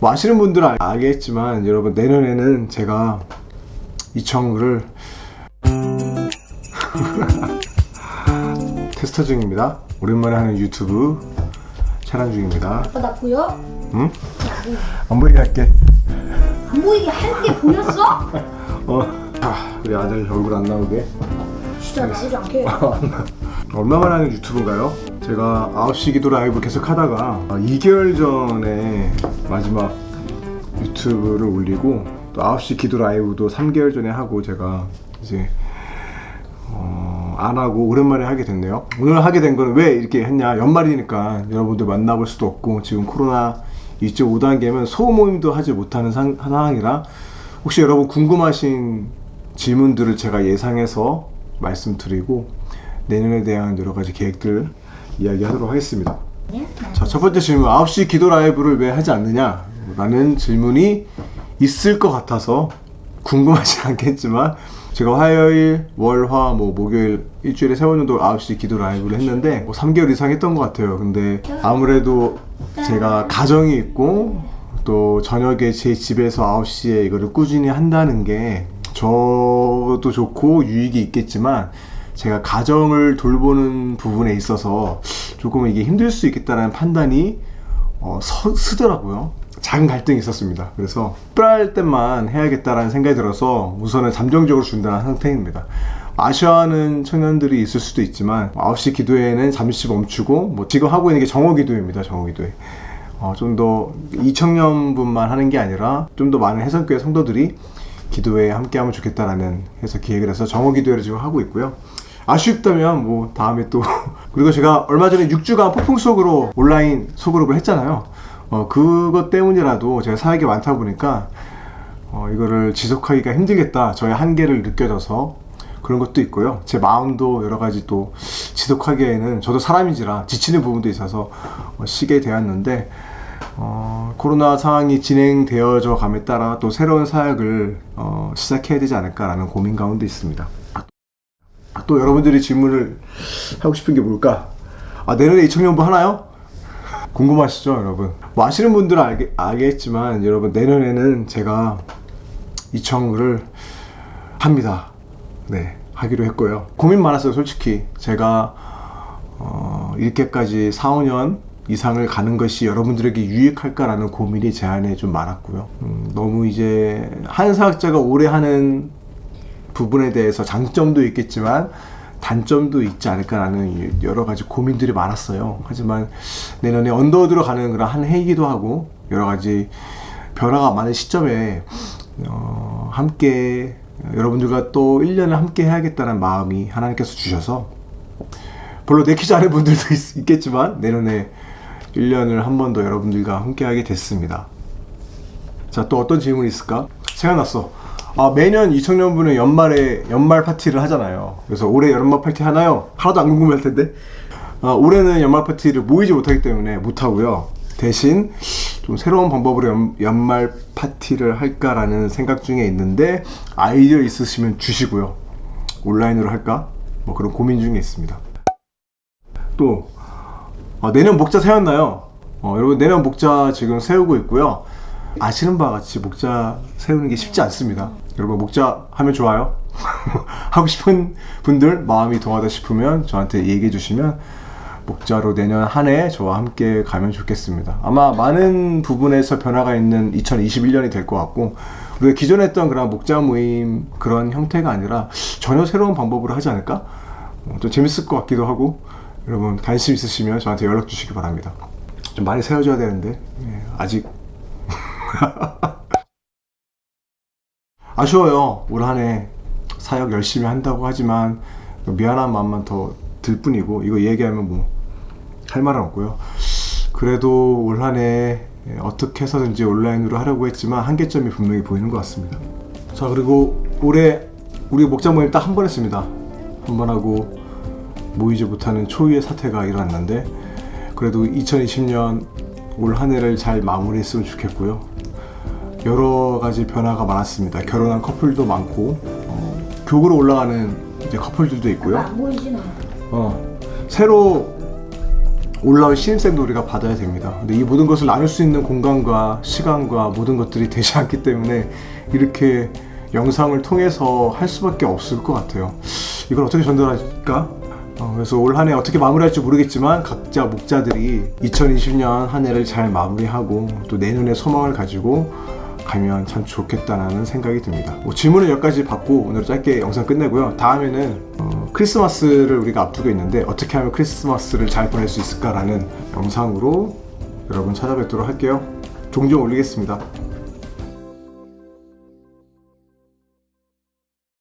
뭐 아시는 분들은 알- 알겠지만 여러분 내년에는 제가 이청을 테스터 중입니다. 오랜만에 하는 유튜브 촬영 중입니다. 아빠 나 보여? 응? 안 보이게 할게. 안 보이게 할 게 보였어? 어. 아, 우리 아들 얼굴 안 나오게. 진짜 나오지 않게 얼마만에 하는 유튜브인가요? 제가 9시 기도 라이브 계속 하다가 2개월 전에 마지막 유튜브를 올리고 또 9시 기도 라이브도 3개월 전에 하고 제가 이제 어, 안 하고 오랜만에 하게 됐네요. 오늘 하게 된 거는 왜 이렇게 했냐? 연말이니까 여러분들 만나볼 수도 없고 지금 코로나 2.5단계면 소모임도 하지 못하는 상, 상황이라 혹시 여러분 궁금하신 질문들을 제가 예상해서 말씀드리고 내년에 대한 여러 가지 계획들 이야기하도록 하겠습니다. 자, 첫 번째 질문. 9시 기도 라이브를 왜 하지 않느냐? 라는 질문이 있을 것 같아서 궁금하지 않겠지만 제가 화요일, 월, 화, 뭐 목요일 일주일에 세 번 정도 9시 기도 라이브를 했는데 뭐 3개월 이상 했던 것 같아요. 근데 아무래도 제가 가정이 있고 또 저녁에 제 집에서 9시에 이거를 꾸준히 한다는 게 저도 좋고 유익이 있겠지만 제가 가정을 돌보는 부분에 있어서 조금 이게 힘들 수 있겠다라는 판단이 어, 서, 쓰더라고요. 작은 갈등이 있었습니다. 그래서 특별할 때만 해야겠다라는 생각이 들어서 우선은 잠정적으로 준다는 상태입니다. 아쉬워하는 청년들이 있을 수도 있지만 9시 기도회는 잠시 멈추고 뭐 지금 하고 있는 게 정오 기도회입니다. 정오 기도회. 어, 좀더 2청년분만 하는 게 아니라 좀 더 많은 해성교회 성도들이 기도회에 함께 하면 좋겠다라는 해서 기획을 해서 정오 기도회를 지금 하고 있고요. 아쉽다면 뭐 다음에 또 그리고 제가 얼마 전에 6주간 폭풍 속으로 온라인 소그룹을 했잖아요. 어 그것 때문이라도 제가 사역이 많다 보니까 어 이거를 지속하기가 힘들겠다. 저의 한계를 느껴져서 그런 것도 있고요. 제 마음도 여러 가지 또 지속하기에는 저도 사람이지라 지치는 부분도 있어서 어, 쉬게 되었는데 어, 코로나 상황이 진행되어져 감에 따라 또 새로운 사역을 어, 시작해야 되지 않을까라는 고민 가운데 있습니다. 또 여러분들이 질문을 하고 싶은 게 뭘까? 아, 내년에 2청년부 하나요? 궁금하시죠, 여러분? 뭐 아시는 분들은 알겠, 알겠지만, 여러분, 내년에는 제가 2청을 합니다. 네, 하기로 했고요. 고민 많았어요, 솔직히. 제가, 어, 이렇게까지 4, 5년 이상을 가는 것이 여러분들에게 유익할까라는 고민이 제 안에 좀 많았고요. 음, 너무 이제, 한 사학자가 오래 하는 부분에 대해서 장점도 있겠지만 단점도 있지 않을까라는 여러 가지 고민들이 많았어요. 하지만 내년에 언더우드로 가는 그런 한 해이기도 하고 여러 가지 변화가 많은 시점에 어, 함께 여러분들과 또 1년을 함께 해야겠다는 마음이 하나님께서 주셔서 별로 내키지 않은 분들도 있, 겠지만 내년에 1년을 한 번 더 여러분들과 함께 하게 됐습니다. 자, 또 어떤 질문이 있을까? 생각났어. 아, 매년 2000년분은 연말에 연말 파티를 하잖아요. 그래서 올해 연말 파티 하나요? 하나도 안 궁금할 텐데. 아, 올해는 연말 파티를 모이지 못하기 때문에 못 하고요. 대신 좀 새로운 방법으로 연, 연말 파티를 할까라는 생각 중에 있는데 아이디어 있으시면 주시고요. 온라인으로 할까? 뭐 그런 고민 중에 있습니다. 또 아, 내년 목자 세웠나요? 어, 여러분 내년 목자 지금 세우고 있고요. 아시는 바와 같이 목자 세우는 게 쉽지 않습니다. 여러분 목자 하면 좋아요. 하고 싶은 분들 마음이 동하다 싶으면 저한테 얘기해 주시면 목자로 내년 한 해 저와 함께 가면 좋겠습니다. 아마 많은 부분에서 변화가 있는 2021년이 될 것 같고 우리가 기존에 했던 그런 목자 모임 그런 형태가 아니라 전혀 새로운 방법으로 하지 않을까? 어, 좀 재밌을 것 같기도 하고 여러분 관심 있으시면 저한테 연락 주시기 바랍니다. 좀 많이 세워줘야 되는데 예, 아직 아쉬워요. 올 한 해 사역 열심히 한다고 하지만 미안한 마음만 더 들 뿐이고 이거 얘기하면 뭐 할 말은 없고요. 그래도 올 한 해 어떻게 해서든지 온라인으로 하려고 했지만 한계점이 분명히 보이는 것 같습니다. 자 그리고 올해 우리 목자 모임 딱 한 번 했습니다. 한 번 하고 모이지 못하는 초유의 사태가 일어났는데 그래도 2020년 올 한 해를 잘 마무리했으면 좋겠고요. 여러 가지 변화가 많았습니다. 결혼한 커플도 많고 어, 교구로 올라가는 이제 커플들도 있고요. 안 보이지 나 어, 새로 올라올 신입생도 우리가 받아야 됩니다. 근데 이 모든 것을 나눌 수 있는 공간과 시간과 모든 것들이 되지 않기 때문에 이렇게 영상을 통해서 할 수밖에 없을 것 같아요. 이걸 어떻게 전달할까? 어, 그래서 올 한 해 어떻게 마무리할지 모르겠지만 각자 목자들이 2020년 한 해를 잘 마무리하고 또 내년에 소망을 가지고 가면 참 좋겠다라는 생각이 듭니다. 뭐 질문을 여기까지 받고 오늘 짧게 영상 끝내고요. 다음에는 어, 크리스마스를 우리가 앞두고 있는데 어떻게 하면 크리스마스를 잘 보낼 수 있을까라는 영상으로 여러분 찾아뵙도록 할게요. 종종 올리겠습니다.